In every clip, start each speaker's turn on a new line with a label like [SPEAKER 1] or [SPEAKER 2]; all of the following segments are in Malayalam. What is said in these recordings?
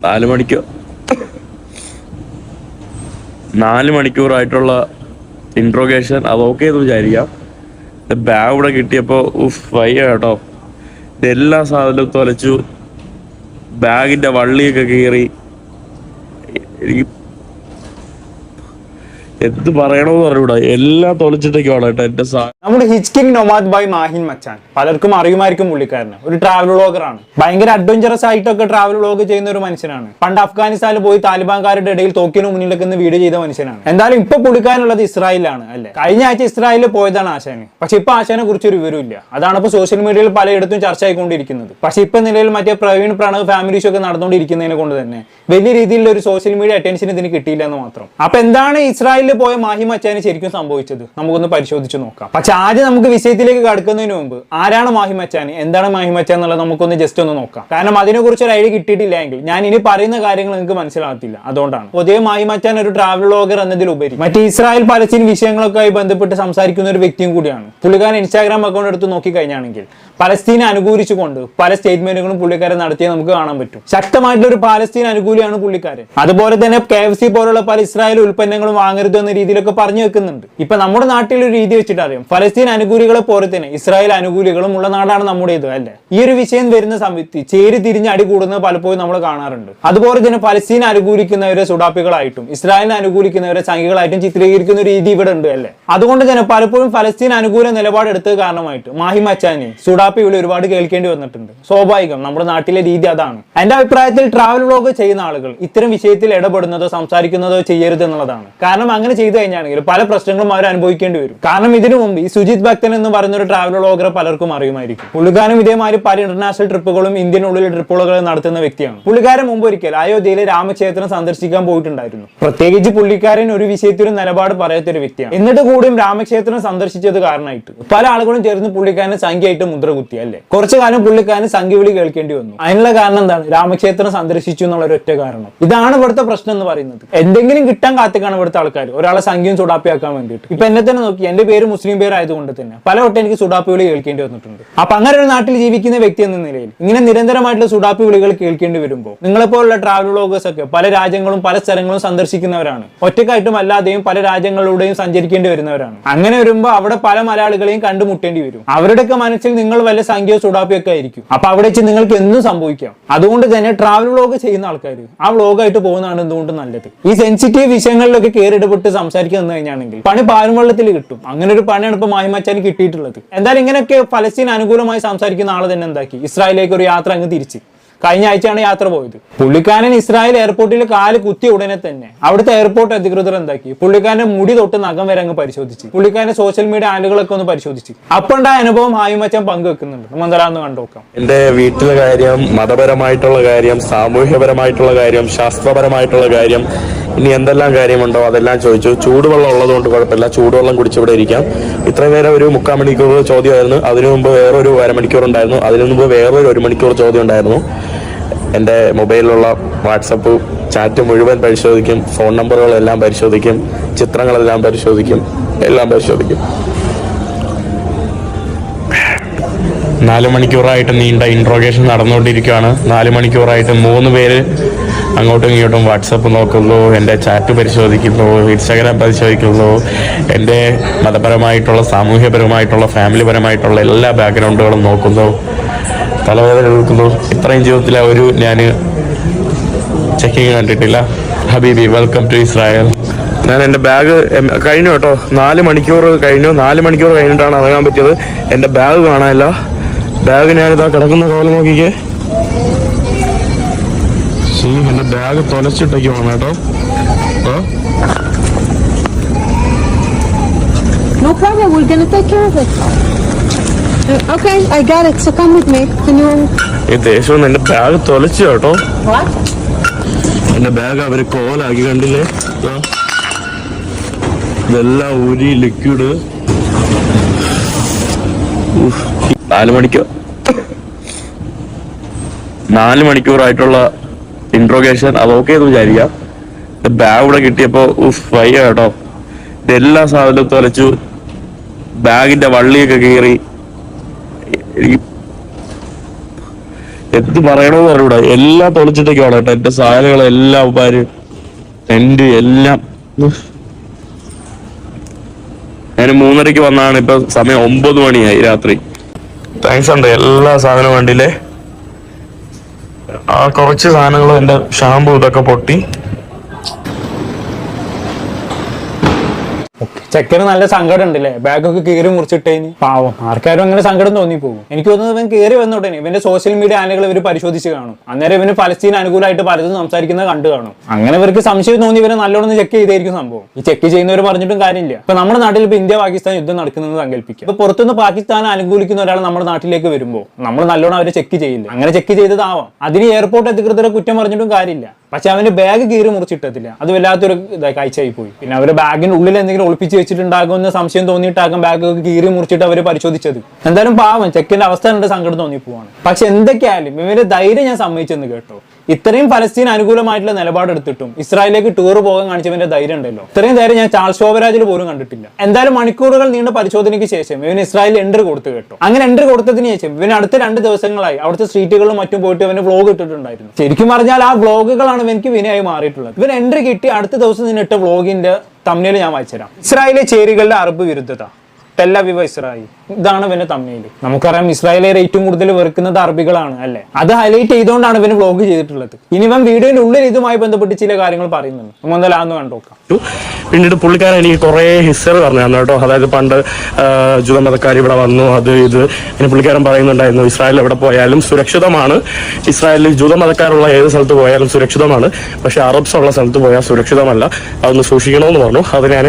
[SPEAKER 1] നാല് മണിക്കൂർ നാല് മണിക്കൂറായിട്ടുള്ള ഇൻട്രോഗേഷൻ അത് ഓക്കെ എന്ന് വിചാരിക്കാം. ബാഗ് ഇവിടെ കിട്ടിയപ്പോൾ ഉഫ് വയ്യ കേട്ടോ. എല്ലാ സാധനവും തൊലച്ചു. ബാഗിന്റെ വള്ളിയൊക്കെ കീറി. എന്ത് പറയണമെന്ന് പറഞ്ഞൂടാ എല്ലാം തൊലച്ചിട്ടേക്കാണ് കേട്ടോ എന്റെ സാ
[SPEAKER 2] നമ്മുടെ ഹിച്കിങ് നൊമാദ് ബൈ മാഹിൻ മച്ചാൻ. പലർക്കും അറിയുമായിരിക്കും പുള്ളിക്കാരന്. ഒരു ട്രാവൽ വ്ളോഗറാണ് ഭയങ്കര അഡ്വഞ്ചറസ് ആയിട്ടൊക്കെ ട്രാവൽ വ്ളോഗ് ചെയ്യുന്ന ഒരു മനുഷ്യനാണ്. പണ്ട് അഫ്ഗാനിസ്ഥാനിൽ പോയി താലിബാൻകാരുടെ ഇടയിൽ തോക്കിന് മുന്നിലൊക്കെ നിന്ന് വീഡിയോ ചെയ്ത മനുഷ്യനാണ്. എന്തായാലും ഇപ്പൊ പുള്ളിക്കാരനുള്ളത് ഇസ്രായേലാണ് അല്ലെ? കഴിഞ്ഞ ആഴ്ച ഇസ്രായേലിൽ പോയതാണ് ആശാന്. പക്ഷെ ഇപ്പൊ ആശാനെ കുറിച്ച് ഒരു വിവരമില്ല അതാണ് ഇപ്പൊ സോഷ്യൽ മീഡിയയിൽ പലയിടത്തും ചർച്ച ആയിക്കൊണ്ടിരിക്കുന്നത് പക്ഷെ ഇപ്പൊ നിലയിൽ മറ്റേ പ്രവീൺ പ്രണവ് ഫാമിലി ഷോ ഒക്കെ നടന്നുകൊണ്ടിരിക്കുന്നതിനെ കൊണ്ട് തന്നെ വലിയ രീതിയിലുള്ള ഒരു സോഷ്യൽ മീഡിയ അറ്റൻഷൻ ഇതിന് കിട്ടിയില്ല എന്ന് മാത്രം. അപ്പൊ എന്താണ് ഇസ്രായേലിൽ പോയ മാഹിം അച്ചാന് ശരിക്കും സംഭവിച്ചത്? നമുക്കൊന്ന് പരിശോധിച്ച് നോക്കാം. പക്ഷെ ആദ്യം നമുക്ക് വിഷയത്തിലേക്ക് കടക്കുന്നതിന് മുമ്പ് ആരാണ് മാഹിമച്ചാൻ എന്താണ് മാഹിമച്ച എന്നുള്ളത് നമുക്കൊന്ന് ജസ്റ്റ് ഒന്ന് നോക്കാം. കാരണം അതിനെ കുറിച്ച് ഒരു ഐഡിയ കിട്ടിയിട്ടില്ല എങ്കിൽ ഞാൻ ഇനി പറയുന്ന കാര്യങ്ങൾ നിങ്ങൾക്ക് മനസ്സിലാകത്തില്ല. അതുകൊണ്ടാണ്. പൊതുവെ മാഹിമച്ചാൻ ഒരു ട്രാവൽ വ്ളോഗർ എന്നതിലുപരി മറ്റ് ഇസ്രായേൽ പലസ്തീൻ വിഷയങ്ങളൊക്കെ ആയി ബന്ധപ്പെട്ട് സംസാരിക്കുന്ന ഒരു വ്യക്തിയും കൂടിയാണ്. പുള്ളിക്കാരൻ ഇൻസ്റ്റാഗ്രാം അക്കൗണ്ട് എടുത്ത് നോക്കി കഴിഞ്ഞാണെങ്കിൽ പലസ്തീനെ അനുകൂലിച്ചുകൊണ്ട് പല സ്റ്റേറ്റ്മെന്റുകളും പുള്ളിക്കാരൻ നടത്തിയ നമുക്ക് കാണാൻ പറ്റും. ശക്തമായിട്ടുള്ള ഒരു പാലസ്തീൻ അനുകൂലിയാണ് പുള്ളിക്കാരൻ അതുപോലെ തന്നെ കെ എഫ് സി പോലുള്ള പല ഇസ്രായേൽ ഉൽപ്പന്നങ്ങളും വാങ്ങരുത് എന്ന രീതിയിലൊക്കെ പറഞ്ഞു വെക്കുന്നുണ്ട്. ഇപ്പൊ നമ്മുടെ നാട്ടിൽ ഒരു രീതി വെച്ചിട്ട് അറിയാം ഫലസ്തീൻ അനുകൂലികളെ പോലെ തന്നെ ഇസ്രായേൽ അനുകൂലികളും ഉള്ള നാടാണ് നമ്മുടേത് അല്ലേ? ഈ ഒരു വിഷയം വരുന്ന സമയത്ത് ചേരി തിരിഞ്ഞ് അടി കൂടുന്നത് പലപ്പോഴും നമ്മൾ കാണാറുണ്ട്. അതുപോലെ തന്നെ പലസ്തീൻ അനുകൂലിക്കുന്നവരെ സുഡാപ്പികളായിട്ടും ഇസ്രായേലിനെ അനുകൂലിക്കുന്നവരെ സംഘികളായിട്ടും ചിത്രീകരിക്കുന്ന രീതി ഇവിടെ ഉണ്ട് അല്ലേ? അതുകൊണ്ട് തന്നെ പലപ്പോഴും ഫലസ്തീൻ അനുകൂല നിലപാടെടുത്തത് കാരണമായിട്ട് മാഹിം അച്ചാനെ സുഡാപ്പി വിളി ഒരുപാട് കേൾക്കേണ്ടി വന്നിട്ടുണ്ട്. സ്വാഭാവികം നമ്മുടെ നാട്ടിലെ രീതി അതാണ്. എന്റെ അഭിപ്രായത്തിൽ ട്രാവൽ വ്ളോഗ് ചെയ്യുന്ന ആളുകൾ ഇത്തരം വിഷയത്തിൽ ഇടപെടുന്നതോ സംസാരിക്കുന്നതോ ചെയ്യരുത് എന്നുള്ളതാണ്. കാരണം അങ്ങനെ ചെയ്തു കഴിഞ്ഞാണെങ്കിൽ പല പ്രശ്നങ്ങളും അവർ അനുഭവിക്കേണ്ടി വരും. കാരണം ഇതിനു മുമ്പ് ഈ സുജിത് ഭക്തൻ എന്ന് പറയുന്ന ഒരു ട്രാവൽ വ്ളോഗറെ പലർക്കും അറിയുമായിരിക്കും. പുള്ളിക്കാരും ഇതേമാതിരി പല ഇന്റർനാഷണൽ ട്രിപ്പുകളും ഇന്ത്യനുള്ളിൽ ട്രിപ്പുകൾ നടത്തുന്ന വ്യക്തിയാണ്. പുള്ളിക്കാരൻ മുമ്പ് ഒരിക്കൽ അയോധ്യയിലെ രാമക്ഷേത്രം സന്ദർശിക്കാൻ പോയിട്ടുണ്ടായിരുന്നു. പ്രത്യേകിച്ച് പുള്ളിക്കാരൻ ഒരു വിഷയത്തിലും നിലപാട് പറയാത്തൊരു വ്യക്തിയാണ്. എന്നിട്ട് കൂടിയും രാമക്ഷേത്രം സന്ദർശിച്ചത് കാരണമായിട്ട് പല ആളുകളും ചേർന്ന് പുള്ളിക്കാരനെ സംഖ്യയായിട്ട് മുദ്ര കുത്തി അല്ലേ കുറച്ചു കാലം പുള്ളിക്കാരന് സംഖ്യ വിളി കേൾക്കേണ്ടി വന്നു. അതിനുള്ള കാരണം എന്താണ്? രാമക്ഷേത്രം സന്ദർശിച്ചു എന്നുള്ള ഒരു ഒറ്റ കാരണം. ഇതാണ് ഇവിടുത്തെ പ്രശ്നം എന്ന് പറയുന്നത്. എന്തെങ്കിലും കിട്ടാൻ കാത്തിക്കാണ് ഇവിടുത്തെ ആൾക്കാർ ഒരാളെ സംഖ്യയും സുഡാപ്പിയാക്കാൻ വേണ്ടിയിട്ട്. ഇപ്പൊ എന്നെ തന്നെ നോക്കി. എന്റെ പേര് മുസ്ലിം പേരായതുകൊണ്ട് തന്നെ. പല വട്ടം എനിക്ക് സുഡാപ്പി വിളി കേൾക്കേണ്ടി വന്നിട്ടുണ്ട്. അപ്പൊ അങ്ങനെ ഒരു നാട്ടിൽ ജീവിക്കുന്ന വ്യക്തി എന്ന നിലയിൽ ഇങ്ങനെ നിരന്തരമായിട്ടുള്ള സുഡാപ്പി വിളികൾ കേൾക്കേണ്ടി വരുമ്പോൾ നിങ്ങളെപ്പോലുള്ള ട്രാവൽ വ്ളോഗേഴ്സ് ഒക്കെ പല രാജ്യങ്ങളും പല സ്ഥലങ്ങളും സന്ദർശിക്കുന്നവരാണ്. ഒറ്റക്കായിട്ടും അല്ലാതെയും പല രാജ്യങ്ങളിലൂടെയും സഞ്ചരിക്കേണ്ടി വരുന്നവരാണ്. അങ്ങനെ വരുമ്പോൾ അവിടെ പല മലയാളികളെയും കണ്ടുമുട്ടേണ്ടി വരും. അവരുടെയൊക്കെ മനസ്സിൽ നിങ്ങൾ വല്ല സംഖ്യയോ ചൂടാപ്പിയൊക്കെ ആയിരിക്കും. അപ്പൊ അവിടെ വെച്ച് നിങ്ങൾക്ക് എന്തും സംഭവിക്കാം. അതുകൊണ്ട് തന്നെ ട്രാവൽ വ്ലോഗ് ചെയ്യുന്ന ആൾക്കാർ ആ വ്ളോഗായിട്ട് പോകുന്നതാണ് എന്തുകൊണ്ട് നല്ലത്? ഈ സെൻസിറ്റീവ് വിഷയങ്ങളിലൊക്കെ കയറി ഇടപെട്ട് സംസാരിക്കാൻ നിന്ന് കഴിഞ്ഞാണെങ്കിൽ പണി പാലും വെള്ളത്തിൽ കിട്ടും. അങ്ങനെ ഒരു പണിയാണ് ഇപ്പൊ മാഹിമച്ചാന് കിട്ടിയിട്ടുള്ളത്. എന്തായാലും ഇങ്ങനെയൊക്കെ ഫലസ്തീൻ അനുകൂലമായി സംസാരിക്കുന്ന ആൾ തന്നെ എന്താക്കി? ഇസ്രായേലിലേക്ക് ഒരു യാത്ര അങ്ങ് തിരിച്ച്. കഴിഞ്ഞ ആഴ്ചയാണ് യാത്ര പോയത്. പുള്ളിക്കാരൻ ഇസ്രായേൽ എയർപോർട്ടിൽ കാൽ കുത്തിയ ഉടനെ തന്നെ അവിടുത്തെ എയർപോർട്ട് അധികൃതർ എന്താക്കി? പുള്ളിക്കാരന്റെ മുടി തൊട്ട് നഖം വരെ അങ്ങ് പരിശോധിച്ച്. പുള്ളിക്കാരന്റെ സോഷ്യൽ മീഡിയ ആനുകളൊക്കെ ഒന്ന് പരിശോധിച്ച്. അപ്പോൾ ഉണ്ടായ അനുഭവം? ഹായിമച്ചാൻ പങ്കുവെക്കുന്നുണ്ട്. നമ്മൾ എന്തായാലും കണ്ടു നോക്കാം.
[SPEAKER 1] എന്റെ വീട്ടിലെ കാര്യം മതപരമായിട്ടുള്ള കാര്യം സാമൂഹ്യപരമായിട്ടുള്ള കാര്യം ശാസ്ത്രപരമായിട്ടുള്ള കാര്യം ഇനി എന്തെല്ലാം കാര്യമുണ്ടോ അതെല്ലാം ചോദിച്ചു. ചൂടുവെള്ളം ഉള്ളതുകൊണ്ട് കുഴപ്പമില്ല. ചൂടുവെള്ളം കുടിച്ച് ഇവിടെ ഇരിക്കാം. ഇത്രയും നേരം ഒരു മുക്കാൽ മണിക്കൂർ ചോദ്യമായിരുന്നു. അതിനു മുമ്പ് വേറൊരു അരമണിക്കൂർ ഉണ്ടായിരുന്നു. അതിനു മുമ്പ് വേറൊരു ഒരു മണിക്കൂർ ചോദ്യം ഉണ്ടായിരുന്നു. എന്റെ മൊബൈലിലുള്ള വാട്സപ്പ് ചാറ്റ് മുഴുവൻ പരിശോധിക്കും. ഫോൺ നമ്പറുകളെല്ലാം പരിശോധിക്കും. ചിത്രങ്ങളെല്ലാം പരിശോധിക്കും. എല്ലാം പരിശോധിക്കും. നാല് മണിക്കൂറായിട്ട് നീണ്ട ഇൻട്രോഗേഷൻ നടന്നുകൊണ്ടിരിക്കുകയാണ്. നാല് മണിക്കൂറായിട്ട് മൂന്ന് പേര് അങ്ങോട്ടും ഇങ്ങോട്ടും വാട്സപ്പ് നോക്കുന്നു എന്റെ ചാറ്റ് പരിശോധിക്കുന്നു ഇൻസ്റ്റാഗ്രാം പരിശോധിക്കുന്നു. എന്റെ മതപരമായിട്ടുള്ള സാമൂഹ്യപരമായിട്ടുള്ള ഫാമിലി പരമായിട്ടുള്ള എല്ലാ ബാക്ക്ഗ്രൗണ്ടുകളും നോക്കുന്നു. തലവേദന എടുക്കുന്നു ഇത്രയും ജീവിതത്തിലെ ഒരു ഞാൻ ചെക്കിങ് കണ്ടിട്ടില്ല. ഹബീബി വെൽക്കം ടു ഇസ്രായേൽ ഞാൻ എന്റെ ബാഗ് കഴിഞ്ഞു കേട്ടോ. നാല് മണിക്കൂർ കഴിഞ്ഞു. നാല് മണിക്കൂർ കഴിഞ്ഞിട്ടാണ് ഇറങ്ങാൻ പറ്റിയത്. എന്റെ ബാഗ് കാണാനില്ല. ബാഗ് ഞാനിതാ കിടക്കുന്ന കാലം നോക്കിക്കേ. ശീ, എന്റെ ബാഗ് തൊലച്ചിട്ടേക്കുവാണ് കേട്ടോ ഓ
[SPEAKER 3] No problem. We're gonna take care of it. Uh, Okay, I got it. So come with me. Can you?
[SPEAKER 1] ഈ ദേശം എന്റെ ബാഗ് തൊലച്ചു കേട്ടോ
[SPEAKER 3] What?
[SPEAKER 1] എന്റെ ബാഗ് അവർ കോലാക്കി കണ്ടില്ലേ ദാ. ഇതെല്ലാം ഊരി ലിക്വിഡ് നാല് മണിക്കൂർ നാല് മണിക്കൂറായിട്ടുള്ള ഇൻട്രോഗേഷൻ അതൊക്കെ എന്ന് വിചാരിക്കാം ബാഗ് ഇവിടെ കിട്ടിയപ്പോ ഉഫ് കേട്ടോ. എല്ലാ സാധനവും തൊലച്ചു ബാഗിന്റെ വള്ളിയൊക്കെ കീറി. എന്ത് പറയണമെന്ന് അറിയൂടാ എല്ലാം തുളച്ചിട്ടൊക്കെയാണ് കേട്ടോ. എന്റെ സാധനങ്ങളെല്ലാം ഉപ്പാര് ടെന്റ് എല്ലാം. ഞാൻ മൂന്നരക്ക് വന്നാണ്. ഇപ്പൊ സമയം ഒമ്പത് മണിയായി രാത്രി. താങ്ക്സ് ഉണ്ട്. എല്ലാ സാധനവും വേണ്ടിയില്ലേ ആ കുറച്ച് സാധനങ്ങൾ എന്റെ ഷാമ്പു ഇതൊക്കെ പൊട്ടി.
[SPEAKER 2] ചെക്കന് നല്ല സങ്കടം ഉണ്ടല്ലേ ബാഗൊക്കെ കീറി മുറിച്ചിട്ടേന്. പാവം. ആർക്കാരും അങ്ങനെ സങ്കടം തോന്നി പോകും എനിക്ക് തോന്നുന്നത് ഇവൻ കയറി വന്നോട്ടേ ഇവന്റെ സോഷ്യൽ മീഡിയ ആനകൾ ഇവർ പരിശോധിച്ച് കാണും. അന്നേരം ഇവന് പലസ്തീൻ അനുകൂലമായിട്ട് പലതും സംസാരിക്കുന്നത് കണ്ടു കാണും. അങ്ങനെ ഇവർക്ക് സംശയം തോന്നി ഇവരെ നല്ലോണം ചെക്ക് ചെയ്തായിരിക്കും സംഭവം. ഈ ചെക്ക് ചെയ്യുന്നവർ പറഞ്ഞിട്ടും കാര്യമില്ല. ഇപ്പൊ നമ്മുടെ നാട്ടിൽ ഇപ്പൊ ഇന്ത്യ പാകിസ്ഥാൻ യുദ്ധം നടക്കുന്നത് സങ്കല്പിക്കുക. ഇപ്പൊ പുറത്തുനിന്ന് പാകിസ്ഥാൻ അനുകൂലിക്കുന്ന ഒരാൾ നമ്മുടെ നാട്ടിലേക്ക് വരുമ്പോൾ നമ്മൾ നല്ലോണം അവരെ ചെക്ക് ചെയ്യില്ല? അങ്ങനെ ചെക്ക് ചെയ്തതാവാം അതിന് എയർപോർട്ട് അധികൃതരെ കുറ്റം പറഞ്ഞിട്ടും കാര്യമില്ല. പക്ഷെ അവന്റെ ബാഗ് കീറി മുറിച്ചിട്ടത്തില്ല അത് വല്ലാത്തൊരു കാഴ്ചയായി പോയി. പിന്നെ അവരുടെ ബാഗിന്റെ ഉള്ളിൽ എന്തെങ്കിലും ഒളിപ്പിച്ച് വെച്ചിട്ടുണ്ടാകുമെന്ന് സംശയം തോന്നിയിട്ടാകും ബാഗൊക്കെ കീറി മുറിച്ചിട്ട് അവർ പരിശോധിച്ചത്. എന്തായാലും പാവം ചെക്കിന്റെ അവസ്ഥ കണ്ട് സങ്കടം തോന്നി പോവാണ് പക്ഷെ എന്തൊക്കെയായാലും ഇവരുടെ ധൈര്യം ഞാൻ സമ്മതിച്ചെന്ന് കേട്ടോ. ഇത്രയും ഫലസ്തീൻ അനുകൂലമായിട്ടുള്ള നിലപാടെടുത്തിട്ടും ഇസ്രായേലിലേക്ക് ടൂർ പോകാൻ കാണിച്ചവന്റെ ധൈര്യം ഉണ്ടല്ലോ. ഇത്രയും ധൈര്യം ഞാൻ ചാൾസ് ശോഭരാജിൽ പോലും കണ്ടിട്ടില്ല. എന്തായാലും മണിക്കൂറുകൾ നീണ്ട പരിശോധനയ്ക്ക് ശേഷം ഇവൻ ഇസ്രായേലിൽ എൻട്രി കൊടുത്തു കേട്ടു. അങ്ങനെ എൻട്രി കൊടുത്തതിന് ശേഷം ഇവൻ അടുത്ത രണ്ട് ദിവസങ്ങളായി അവിടുത്തെ സ്ട്രീറ്റുകളും മറ്റും പോയിട്ട് ഇവന് വ്ലോഗ് ഇട്ടിട്ടുണ്ടായിരുന്നു. ശരിക്കും പറഞ്ഞാൽ ആ വ്ലോഗുകളാണ് എനിക്ക് വിനയായി മാറിയിട്ടുള്ളത്. ഇവൻ എൻട്രി കിട്ടി അടുത്ത ദിവസം നിന്നിട്ട വ്ലോഗിന്റെ തമ്മിൽ ഞാൻ വായിച്ചുതരാം. ഇസ്രായേലിലെ ചേരികളുടെ അറബ് വിരുദ്ധത. Tel Aviv Israel. ഇതാണ് ഇവന്റെ തമ്മിൽ. നമുക്കറിയാം ഇസ്രായേലെ ഏറ്റവും കൂടുതൽ വെറുക്കുന്നത് അറബികളാണ് അല്ലെ? അത് ഹൈലൈറ്റ് ചെയ്തുകൊണ്ടാണ് ഇവന് വ്ലോഗ് ചെയ്തിട്ടുള്ളത്. ഇനി ഇവൻ വീഡിയോയുടെ ഉള്ളിൽ ഇതുമായി ബന്ധപ്പെട്ട് ചില കാര്യങ്ങൾ പറയുന്നുണ്ട്. നമുക്ക് എന്തായാലും അതൊന്ന് കണ്ടോക്കാം
[SPEAKER 1] പിന്നീട് പുള്ളിക്കാരൻ എനിക്ക് കുറേ ഹിസ്റ്ററി പറഞ്ഞു തന്നു കേട്ടോ. അതായത് പണ്ട് ജുതമതക്കാർ ഇവിടെ വന്നു. അത് ഇത് പിന്നെ പുള്ളിക്കാരൻ പറയുന്നുണ്ടായിരുന്നു ഇസ്രായേൽ എവിടെ പോയാലും സുരക്ഷിതമാണ്. ഇസ്രായേലിൽ ജുതമതക്കാരുള്ള ഏത് സ്ഥലത്ത് പോയാലും സുരക്ഷിതമാണ്. പക്ഷെ അറബ്സ് ഉള്ള സ്ഥലത്ത് പോയാൽ സുരക്ഷിതമല്ല. അതൊന്ന് സൂക്ഷിക്കണമെന്ന് പറഞ്ഞു. അത് ഞാൻ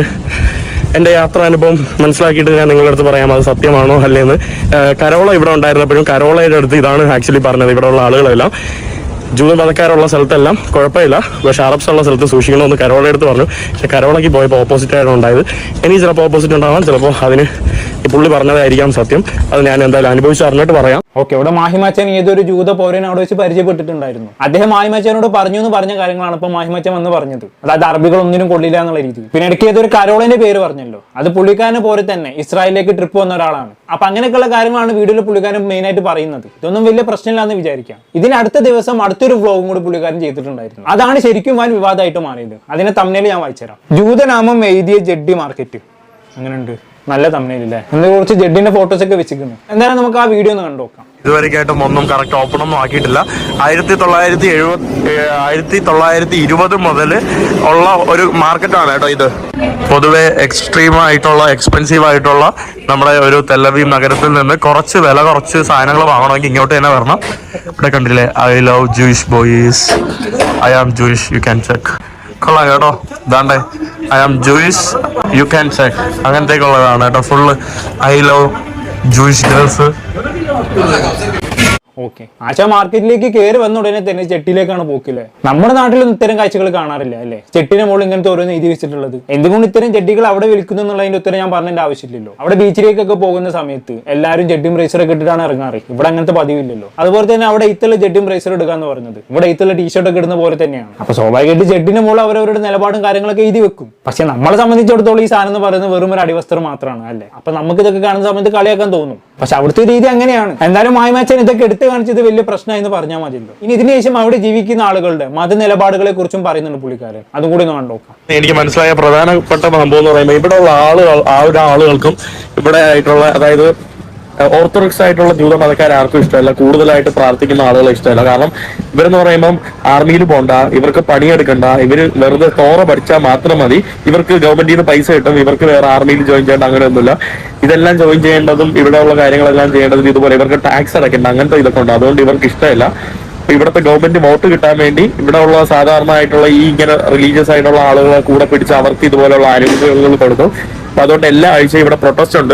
[SPEAKER 1] എന്റെ യാത്രാനുഭവം മനസ്സിലാക്കിയിട്ട് ഞാൻ നിങ്ങളുടെ അടുത്ത് പറയാം അത് സത്യമാണോ അല്ലേന്ന്. കരോള ഇവിടെ ഉണ്ടായിരുന്നപ്പോഴും കരോളയുടെ അടുത്ത് ഇതാണ് ആക്ച്വലി പറഞ്ഞത്. ഇവിടെയുള്ള ആളുകളെല്ലാം ജൂത മതക്കാരുള്ള സ്ഥലത്തെല്ലാം കുഴപ്പമില്ല. പക്ഷെ അറബ്സ് ഉള്ള സ്ഥലത്ത് സൂക്ഷിക്കണമെന്ന് കരോളയുടെ അടുത്ത് പറഞ്ഞു. പക്ഷെ കരോളയ്ക്ക് പോയപ്പോൾ ഓപ്പോസിറ്റ് ആയിരുന്നു ഉണ്ടായത്. ഇനി ചിലപ്പോൾ ഓപ്പോസിറ്റ് ഉണ്ടാവാം. ചിലപ്പോൾ അതിന് പുള്ളി പറഞ്ഞതായിരിക്കാം സത്യം. അത് ഞാൻ എന്തായാലും അനുഭവിച്ച് അറിഞ്ഞിട്ട് പറയാം.
[SPEAKER 2] ഓക്കെ ഇവിടെ മാഹിമാച്ചൻ ഏതൊരു ജൂത പൗരനെ അവിടെ വെച്ച് പരിചയപ്പെട്ടിട്ടുണ്ടായിരുന്നു. അദ്ദേഹം മാഹിമാച്ചനോട് പറഞ്ഞു എന്ന് പറഞ്ഞ കാര്യങ്ങളാണ് ഇപ്പൊ മാഹിമാച്ചൻ വന്ന് പറഞ്ഞത്. അതായത് അറബികൾ ഒന്നിനും കൊള്ളില്ല എന്നുള്ള രീതി പിന്നെ ഇടയ്ക്ക് ഏതൊരു കരോളിന്റെ പേര് പറഞ്ഞല്ലോ. അത് പുള്ളിക്കാരനെ പോലെ തന്നെ ഇസ്രായേലിലേക്ക് ട്രിപ്പ് വന്ന ഒരാളാണ്. അപ്പൊ അങ്ങനെയൊക്കെയുള്ള കാര്യങ്ങളാണ് വീഡിയോയിൽ പുള്ളിക്കാരൻ മെയിൻ ആയിട്ട് പറയുന്നത്. ഇതൊന്നും വലിയ പ്രശ്നമില്ലാന്ന് വിചാരിക്കാം. ഇതിന് അടുത്ത ദിവസം അടുത്തൊരു വ്ലോഗും കൂടി പുള്ളിക്കാരൻ ചെയ്തിട്ടുണ്ടായിരുന്നു. അതാണ് ശരിക്കും വൻ വിവാദമായിട്ട് മാറിയത്. അതിനെ തമ്മിൽ ഞാൻ വായിച്ചുതരാം. ജൂതനാമം എഴുതിയ ജഡ്ഡി മാർക്കറ്റ് അങ്ങനെയുണ്ട്. നല്ല തമ്മിലല്ലേ എന്നെ കുറിച്ച് ജെഡിന്റെ ഫോട്ടോസ് ഒക്കെ വെച്ചിരിക്കുന്നു. എന്തായാലും നമുക്ക് ആ വീഡിയോ ഒന്ന് കണ്ടു നോക്കാം.
[SPEAKER 1] ഇതുവരെയായിട്ടും ഒന്നും കറക്റ്റ് ഓപ്പൺ ഒന്നും ആക്കിയിട്ടില്ല. ആയിരത്തി തൊള്ളായിരത്തി എഴുപത് ആയിരത്തി തൊള്ളായിരത്തി ഇരുപത് മുതൽ ഉള്ള ഒരു മാർക്കറ്റാണ് കേട്ടോ ഇത്. പൊതുവെ എക്സ്ട്രീം ആയിട്ടുള്ള എക്സ്പെൻസീവ് ആയിട്ടുള്ള നമ്മുടെ ഒരു തെല്ലവീം നഗരത്തിൽ നിന്ന് കുറച്ച് വില കുറച്ച് സാധനങ്ങൾ വാങ്ങണമെങ്കിൽ ഇങ്ങോട്ട് തന്നെ വരണം. ഇവിടെ കണ്ടില്ലേ I love Jewish boys I am Jewish you can check കൊള്ളാം കേട്ടോ. ഇതാണ്ടേ I am Jewish you can check അങ്ങനത്തേക്കുള്ളതാണ് കേട്ടോ. Full I love Jewish girls
[SPEAKER 2] okay ASHA മാർക്കറ്റിലേക്ക് കയറി വന്ന ഉടനെ തന്നെ ചെട്ടിയിലേക്കാണ് പോക്കില്ലേ? നമ്മുടെ നാട്ടിലൊന്നും ഇത്തരം കാഴ്ചകൾ കാണാറില്ല അല്ലേ? ചെട്ടിന്റെ മുകളിൽ ഇങ്ങനത്തെ ഓരോന്ന് എഴുതി വെച്ചിട്ടുള്ളത്. എന്തുകൊണ്ട് ഇത്തരം ചെട്ടികൾ അവിടെ വിൽക്കുന്നു എന്നുള്ളതിന്റെ ഉത്തരം ഞാൻ പറഞ്ഞതിന്റെ ആവശ്യമില്ലല്ലോ. അവിടെ ബീച്ചിലേക്കൊക്കെ പോകുന്ന സമയത്ത് എല്ലാവരും ജഡ്ഡിയും റേസറൊക്കെ ഇട്ടിട്ടാണ് ഇറങ്ങാറ്. ഇവിടെ അങ്ങനത്തെ പതിവില്ലല്ലോ. അതുപോലെ തന്നെ അവിടെ ഇത്തുള്ള ജെഡ്ഡിയും റേസർ എടുക്കാന്ന് പറഞ്ഞത് ഇവിടെ ഇത്തുള്ള ടീഷർട്ട് ഒക്കെ ഇടുന്ന പോലെ തന്നെയാണ്. അപ്പൊ സ്വാഭാവികമായിട്ട് ജെഡിന് മുകളിൽ അവരവരുടെ നിലപാടും കാര്യങ്ങളൊക്കെ എഴുതി വെക്കും. പക്ഷെ നമ്മളെ സംബന്ധിച്ചിടത്തോളം ഈ സാധനം എന്ന് പറയുന്നത് വെറും ഒരു അടിവസ്ത്രം മാത്രമാണ് അല്ലേ? അപ്പൊ നമുക്ക് ഇതൊക്കെ കാണുന്ന സമയത്ത് കളിയാക്കാൻ തോന്നും. പക്ഷെ അവിടുത്തെ രീതി അങ്ങനെയാണ്. എന്തായാലും മായ്മാച്ചൻ ഇതൊക്കെ എടുത്തു കാണിച്ചത് വലിയ പ്രശ്നം എന്ന് പറഞ്ഞാൽ മതിയല്ലോ. ഇനി ഇതിനുശേഷം അവിടെ ജീവിക്കുന്ന ആളുകളുടെ മത നിലപാടുകളെ കുറിച്ചും പറയുന്നുണ്ട് പുള്ളിക്കാരൻ അതും കൂടി കണ്ടോക്കാം.
[SPEAKER 1] എനിക്ക് മനസ്സിലായ പ്രധാനപ്പെട്ട സംഭവം എന്ന് പറയുമ്പോൾ ഇവിടെ ഉള്ള ആളുകൾ ആ ഒരു ആളുകൾക്കും ഇവിടെ ആയിട്ടുള്ള അതായത് ഓർത്തഡോക്സ് ആയിട്ടുള്ള ജൂത മതക്കാർ ആർക്കും ഇഷ്ടമല്ല. കൂടുതലായിട്ട് പ്രാർത്ഥിക്കുന്ന ആളുകളെ ഇഷ്ടമല്ല. കാരണം ഇവരെന്ന് പറയുമ്പം ആർമിയിൽ പോണ്ട ഇവർക്ക് പണിയെടുക്കണ്ട ഇവർ വെറുതെ തോറ പഠിച്ചാൽ മാത്രം മതി. ഇവർക്ക് ഗവൺമെന്റിൽ നിന്ന് പൈസ കിട്ടും ഇവർക്ക് വേറെ ആർമിയിൽ ജോയിൻ ചെയ്യേണ്ട അങ്ങനെയൊന്നുമില്ല. ഇതെല്ലാം ജോയിൻ ചെയ്യേണ്ടതും ഇവിടെയുള്ള കാര്യങ്ങളെല്ലാം ചെയ്യേണ്ടതും ഇതുപോലെ ഇവർക്ക് ടാക്സ് അടയ്ക്കേണ്ട. അങ്ങനത്തെ ഇതൊക്കെ ഉണ്ട്. അതുകൊണ്ട് ഇവർക്ക് ഇഷ്ടമല്ല. ഇവിടുത്തെ ഗവൺമെന്റ് വോട്ട് കിട്ടാൻ വേണ്ടി ഇവിടെ ഉള്ള സാധാരണ ആയിട്ടുള്ള ഈ ഇങ്ങനെ റിലീജിയസ് ആയിട്ടുള്ള ആളുകളെ കൂടെ പിടിച്ച് അവർക്ക് ഇതുപോലെയുള്ള ആനുകൂല്യങ്ങൾ കൊടുക്കും. അപ്പൊ അതുകൊണ്ട് എല്ലാ ആഴ്ചയും ഇവിടെ പ്രൊട്ടസ്റ്റ് ഉണ്ട്.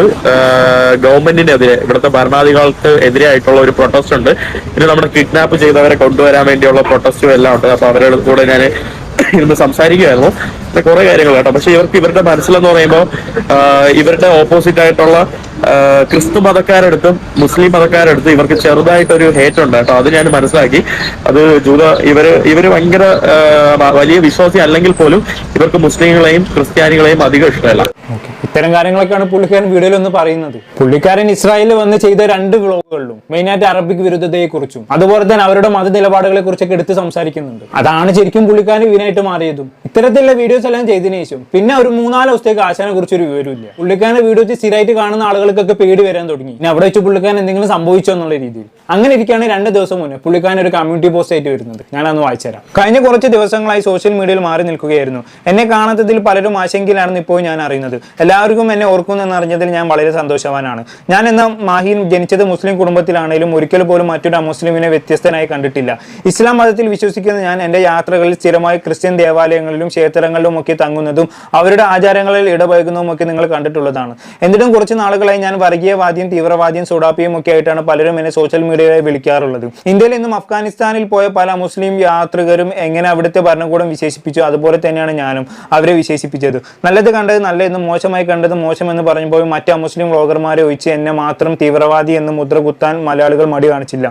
[SPEAKER 1] ഗവൺമെന്റിനെതിരെ ഇവിടുത്തെ ഭരണാധികാരികൾക്ക് എതിരായിട്ടുള്ള ഒരു പ്രൊട്ടസ്റ്റ് ഉണ്ട്. പിന്നെ നമ്മുടെ കിഡ്നാപ്പ് ചെയ്തവരെ കൊണ്ടുവരാൻ വേണ്ടിയുള്ള പ്രൊട്ടസ്റ്റും എല്ലാം ഉണ്ട്. അപ്പൊ അവരുടെ കൂടെ ഞാൻ ഇരുന്ന് സംസാരിക്കുമായിരുന്നു പിന്നെ കുറെ കാര്യങ്ങൾ കേട്ടോ. പക്ഷെ ഇവർക്ക് ഇവരുടെ മനസ്സിലെന്ന് പറയുമ്പോൾ ഇവരുടെ ഓപ്പോസിറ്റ് ആയിട്ടുള്ള ക്രിസ്തു മതക്കാരെടുത്തും മുസ്ലിം മതക്കാരെടുത്തും ഇവർക്ക് ചെറുതായിട്ടൊരു ഹേറ്റ് ഉണ്ട് കേട്ടോ. അത് ഞാൻ മനസ്സിലാക്കി. അത് ജൂത ഇവർ ഇവർ ഭയങ്കര വലിയ വിശ്വാസി അല്ലെങ്കിൽ പോലും ഇവർക്ക് മുസ്ലിങ്ങളെയും ക്രിസ്ത്യാനികളെയും അധികം ഇഷ്ടമല്ല.
[SPEAKER 2] ഇത്തരം കാര്യങ്ങളൊക്കെയാണ് പുള്ളിക്കാരൻ വീഡിയോയിൽ ഒന്ന് പറയുന്നത്. പുള്ളിക്കാരൻ ഇസ്രായേലിൽ വന്ന് ചെയ്ത രണ്ട് വ്ളോഗുകളിലും മെയിനായിട്ട് അറബിക് വിരുദ്ധതയെ കുറിച്ചും അതുപോലെ തന്നെ അവരുടെ മത നിലപാടുകളെ കുറിച്ചൊക്കെ എടുത്ത് സംസാരിക്കുന്നുണ്ട്. അതാണ് ശരിക്കും പുള്ളിക്കാരൻ വീനായിട്ട് മാറിയതും. ഇത്തരത്തിലുള്ള വീഡിയോസ് എല്ലാം ചെയ്തതിനു ശേഷം പിന്നെ ഒരു മൂന്നാൽ ദിവസത്തേക്ക് ആശാനെ കുറിച്ച് ഒരു വിവരമില്ല പുള്ളിക്കാരൻ വീഡിയോ സ്ഥിരമായിട്ട് കാണുന്ന ആളുകൾക്കൊക്കെ പേടി വരാൻ തുടങ്ങി. ഇനി അവിടെ വെച്ച് പുള്ളിക്കാരൻ എന്തെങ്കിലും സംഭവിച്ചോ എന്നുള്ള രീതിയിൽ. അങ്ങനെ ഇരിക്കുകയാണ് രണ്ട് ദിവസം മുന്നേ. പുള്ളിക്കാരൻ ഒരു കമ്മ്യൂണിറ്റി പോസ്റ്റ് ആയിട്ട് വരുന്നത്. അന്ന് വായിച്ചുതരാം കഴിഞ്ഞ കുറച്ച് ദിവസങ്ങളായി സോഷ്യൽ മീഡിയയിൽ മാറി നിൽക്കുകയായിരുന്നു. എന്നെ കാണാത്തതിൽ പലരും ആശങ്കയിലാണെന്ന് ഇപ്പോൾ ഞാൻ അറിയുന്നത്. എല്ലാവർക്കും എന്നെ ഓർക്കുന്നെന്ന് അറിഞ്ഞതിൽ ഞാൻ വളരെ സന്തോഷവാനാണ്. ഞാൻ എന്ന മാഹിൻ ജനിച്ചത് മുസ്ലിം കുടുംബത്തിലാണെങ്കിലും ഒരിക്കൽ പോലും മറ്റൊരു അമുസ്ലിമിനെ വ്യത്യസ്തനായി കണ്ടിട്ടില്ല. ഇസ്ലാം മതത്തിൽ വിശ്വസിക്കുന്ന ഞാൻ എന്റെ യാത്രകളിൽ സ്ഥിരമായി ക്രിസ്ത്യൻ ദേവാലയങ്ങളിലും ക്ഷേത്രങ്ങളിലും ഒക്കെ തങ്ങുന്നതും അവരുടെ ആചാരങ്ങളിൽ ഇടപഴകുന്നതും ഒക്കെ നിങ്ങൾ കണ്ടിട്ടുള്ളതാണ്. എന്നിട്ടും കുറച്ച് നാളുകളായി ഞാൻ വർഗീയവാദിയും തീവ്രവാദിയും സുഡാപ്പിയും ഒക്കെ ആയിട്ടാണ് പലരും എന്നെ സോഷ്യൽ മീഡിയയിൽ വിളിക്കാറുള്ളത്. ഇന്ത്യയിൽ നിന്നും അഫ്ഗാനിസ്ഥാനിൽ പോയ പല മുസ്ലിം യാത്രികരും എങ്ങനെ അവിടുത്തെ ഭരണകൂടം വിശേഷിപ്പിച്ചു? അതുപോലെ തന്നെയാണ് ഞാനും അവരെ വിശേഷിപ്പിച്ചത്. നല്ലത് കണ്ടത് നല്ലതെന്നും മോശമായി കണ്ടത് മോശമെന്ന് പറഞ്ഞപ്പോൾ മറ്റു മുസ്ലിം വ്ളോഗർമാരെ ഒഴിച്ച് എന്നെ മാത്രം തീവ്രവാദി എന്ന് മുദ്ര കുത്താൻ മലയാളികൾ മടി കാണിച്ചില്ല.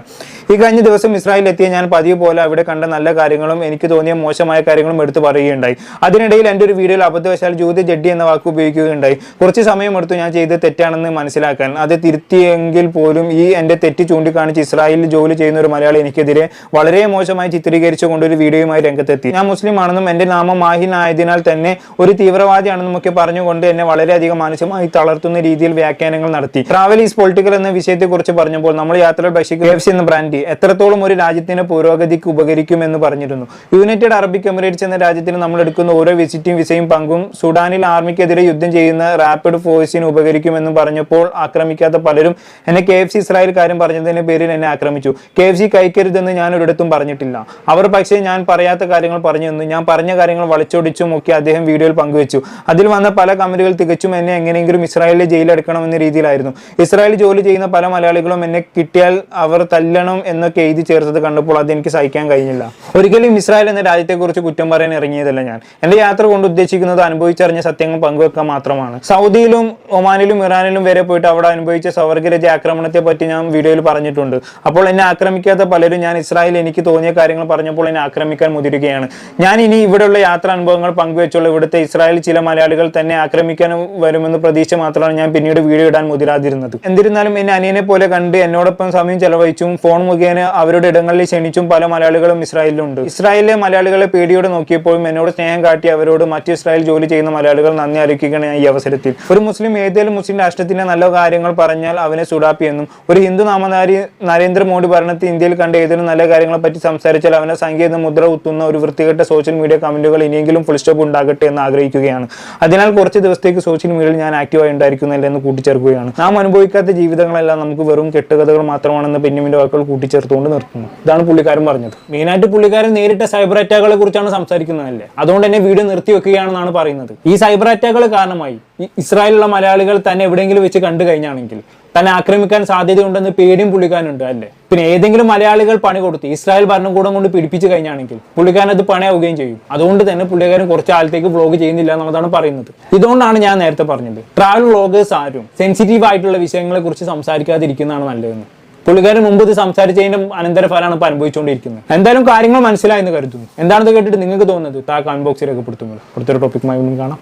[SPEAKER 2] ഈ കഴിഞ്ഞ ദിവസം ഇസ്രായേലിൽ എത്തിയ ഞാൻ പതിവ് പോലെ അവിടെ കണ്ട നല്ല കാര്യങ്ങളും എനിക്ക് തോന്നിയ മോശമായ കാര്യങ്ങളും എടുത്തു പറയുകയുണ്ടായി. അതിനിടയിൽ എന്റെ ഒരു വീഡിയോയിൽ അബദ്ധവശാൽ ജൂതി ജഡ്ഡി എന്ന വാക്ക് ഉപയോഗിക്കുകയുണ്ടായി. കുറച്ച് സമയമെടുത്തു ഞാൻ ചെയ്തത് തെറ്റാണെന്ന് മനസ്സിലാക്കാൻ. അത് തിരുത്തിയെങ്കിൽ പോലും ഈ എന്റെ തെറ്റ് ചൂണ്ടിക്കാണിച്ച് ഇസ്രായേലിൽ ജോലി ചെയ്യുന്ന ഒരു മലയാളി എനിക്കെതിരെ വളരെ മോശമായി ചിത്രീകരിച്ചു കൊണ്ടൊരു വീഡിയോയുമായി രംഗത്തെത്തി. ഞാൻ മുസ്ലിം ആണെന്നും എന്റെ നാമം മാഹിൻ ആയതിനാൽ തന്നെ ഒരു തീവ്രവാദിയാണെന്നും ഒക്കെ പറഞ്ഞുകൊണ്ട് എന്നെ വളരെയധികം മാനസികമായി തളർത്തുന്ന രീതിയിൽ വ്യാഖ്യാനങ്ങൾ നടത്തി. ട്രാവൽ ഈസ് പൊളിറ്റിക്കൽ എന്ന വിഷയത്തെക്കുറിച്ച് പറഞ്ഞപ്പോൾ നമ്മൾ ഭക്ഷിക്കുക എഫ് എന്ന ബ്രാൻഡ് എത്രത്തോളം ഒരു രാജ്യത്തിന്റെ പുരോഗതിക്ക് ഉപകരിക്കും എന്ന് പറഞ്ഞിരുന്നു. യുണൈറ്റഡ് അറബിക് എമിറേറ്റ്സ് എന്ന രാജ്യത്തിന് നമ്മൾ എടുക്കുന്ന ഓരോ വിസിറ്റും വിസയും പങ്കും സുഡാനിൽ ആർമിക്കെതിരെ യുദ്ധം ചെയ്യുന്ന റാപ്പിഡ് ഫോഴ്സിന് ഉപകരിക്കുമെന്ന് പറഞ്ഞപ്പോൾ ആക്രമിക്കാത്ത പലരും എന്നെ കെ എഫ് സി ഇസ്രായേൽ കാര്യം പറഞ്ഞതിന്റെ പേരിൽ എന്നെ ആക്രമിച്ചു. കെ എഫ് സി കഴിക്കരുതെന്ന് ഞാൻ ഒരിടത്തും പറഞ്ഞിട്ടില്ല. അവർ പക്ഷേ ഞാൻ പറയാത്ത കാര്യങ്ങൾ പറഞ്ഞു തന്നു. ഞാൻ പറഞ്ഞ കാര്യങ്ങൾ വളച്ചൊടിച്ചും ഒക്കെ അദ്ദേഹം വീഡിയോയിൽ പങ്കുവച്ചു. അതിൽ വന്ന പല കമന്റുകൾ തികച്ചും എന്നെ എങ്ങനെയെങ്കിലും ഇസ്രായേലിലെ ജയിലെടുക്കണം എന്ന രീതിയിലായിരുന്നു. ഇസ്രായേൽ ജോലി ചെയ്യുന്ന പല മലയാളികളും എന്നെ കിട്ടിയാൽ അവർ തല്ലണം എന്നൊക്കെ എഴുതി ചേർത്തത് കണ്ടപ്പോൾ അത് എനിക്ക് സഹിക്കാൻ കഴിഞ്ഞില്ല. ഒരിക്കലും ഇസ്രായേൽ എന്ന രാജ്യത്തെക്കുറിച്ച് കുറ്റം പറയാൻ ഇറങ്ങിയതല്ല ഞാൻ. എന്റെ യാത്ര കൊണ്ട് ഉദ്ദേശിക്കുന്നത് അനുഭവിച്ചറിഞ്ഞ സത്യങ്ങൾ പങ്കുവെക്കാൻ മാത്രമാണ്. സൗദിയിലും ഒമാനിലും ഇറാനിലും വരെ പോയിട്ട് അവിടെ അനുഭവിച്ച സവർഗരജ ആക്രമണത്തെ പറ്റി ഞാൻ വീഡിയോയിൽ പറഞ്ഞിട്ടുണ്ട്. അപ്പോൾ എന്നെ ആക്രമിക്കാത്ത പലരും ഞാൻ ഇസ്രായേൽ എനിക്ക് തോന്നിയ കാര്യങ്ങൾ പറഞ്ഞപ്പോൾ എന്നെ ആക്രമിക്കാൻ മുതിരുകയാണ്. ഞാൻ ഇനി ഇവിടെയുള്ള യാത്രാ അനുഭവങ്ങൾ പങ്കുവെച്ചുള്ള ഇവിടുത്തെ ഇസ്രായേൽ ചില മലയാളികൾ തന്നെ ആക്രമിക്കാൻ വരുമെന്ന് പ്രതീക്ഷ മാത്രമാണ് ഞാൻ പിന്നീട് വീഡിയോ ഇടാൻ മുതിരാതിരുന്നത്. എന്നിരുന്നാലും എന്നെ അനിയനെ പോലെ കണ്ട് എന്നോടൊപ്പം സമയം ചെലവഴിച്ചും ഫോൺ മുഖേന അവരുടെ ഇടങ്ങളിൽ ക്ഷണിച്ചും പല മലയാളികളും ഇസ്രായേലിലുണ്ട്. ഇസ്രായേലിലെ മലയാളികളെ പേടിയോടെ നോക്കിയപ്പോഴും എന്നോട് സ്നേഹം കാട്ടി അവരോട് മറ്റ് ഇസ്രായേൽ ജോലി ചെയ്യുന്ന മലയാളികൾ നന്ദി അറിയിക്കുകയാണ് ഈ അവസരത്തിൽ. ഒരു മുസ്ലിം ഏതെങ്കിലും മുസ്ലിം രാഷ്ട്രത്തിന്റെ നല്ല കാര്യങ്ങൾ പറഞ്ഞാൽ അവനെ സുഡാപ്പി എന്നും ഒരു ഹിന്ദു നാമധാരി നരേന്ദ്രമോദി ഭരണത്തിൽ ഇന്ത്യയിൽ കണ്ട ഏതെങ്കിലും നല്ല കാര്യങ്ങളെ പറ്റി സംസാരിച്ചാൽ അവനെ സംഗീത മുദ്ര കുത്തുന്ന ഒരു വൃത്തികെട്ട സോഷ്യൽ മീഡിയ കമന്റുകൾ ഇനിയെങ്കിലും ഫുൾ സ്റ്റോപ്പ് ഉണ്ടാകട്ടെ എന്ന് ആഗ്രഹിക്കുകയാണ്. അതിനാൽ കുറച്ച് ദിവസത്തേക്ക് സോഷ്യൽ മീഡിയയിൽ ഞാൻ ആക്റ്റീവായി ഉണ്ടായിരിക്കുന്നില്ല എന്ന് കൂട്ടിച്ചേർക്കുകയാണ്. നാം അനുഭവിക്കാത്ത ജീവിതങ്ങളെല്ലാം നമുക്ക് വെറും കെട്ടുകഥകൾ മാത്രമാണെന്ന് ബെന്യമിന്റെ വാക്കുകൾ കൂട്ടിച്ചേർത്തുകൊണ്ട് നിർത്തുന്നു. ഇതാണ് പുള്ളിക്കാരൻ പറഞ്ഞത്. മെയിനായിട്ട് പുള്ളിക്കാരൻ നേരിട്ട സൈബർ അറ്റാക്കുകളെ കുറിച്ചാണ് സംസാരിക്കുന്നതല്ലേ? അതുകൊണ്ട് തന്നെ വീഡിയോ നിർത്തി വെക്കുകയാണെന്നാണ് പറയുന്നത്. ഈ സൈബർ അറ്റാക്കുകൾ കാരണമായി ഇസ്രായേലുള്ള മലയാളികൾ തന്നെ എവിടെയെങ്കിലും വെച്ച് കണ്ടു കഴിഞ്ഞാണെങ്കിൽ തന്നെ ആക്രമിക്കാൻ സാധ്യതയുണ്ടെന്ന് പേടിയും പുള്ളിക്കാനുണ്ട് അല്ലേ? പിന്നെ ഏതെങ്കിലും മലയാളികൾ പണി കൊടുത്ത് ഇസ്രായേൽ ഭരണകൂടം കൊണ്ട് പിടിപ്പിച്ചു കഴിഞ്ഞാണെങ്കിൽ പുള്ളിക്കാരൻ അത് പണിയാവുകയും ചെയ്യും. അതുകൊണ്ട് തന്നെ പുള്ളിക്കാരൻ കുറച്ച് കാലത്തേക്ക് വ്ലോഗ് ചെയ്യുന്നില്ല എന്നുള്ളതാണ് പറയുന്നത്. ഇതുകൊണ്ടാണ് ഞാൻ നേരത്തെ പറഞ്ഞത്. ട്രാവൽ വ്ളോഗേഴ്സ് ആരും സെൻസിറ്റീവ് ആയിട്ടുള്ള വിഷയങ്ങളെ കുറിച്ച് സംസാരിക്കാതിരിക്കുന്നതാണ് നല്ലതെന്ന്. പുള്ളിക്കാരൻ മുമ്പ് ഇത് സംസാരിച്ചതിന്റെ അനന്തരഫലമാണ് ഇപ്പൊ അനുഭവിച്ചുകൊണ്ടിരിക്കുന്നത്. എന്തായാലും കാര്യങ്ങൾ മനസ്സിലായെന്ന് കരുതുന്നു. എന്താണെന്ന് കേട്ടിട്ട് നിങ്ങൾക്ക് തോന്നുന്നത്? താ കമന്റ് ബോക്സിൽ രേഖപ്പെടുത്തുന്നത്. അടുത്തൊരു ടോപ്പിക്കുമായി ഒന്നും കാണാം.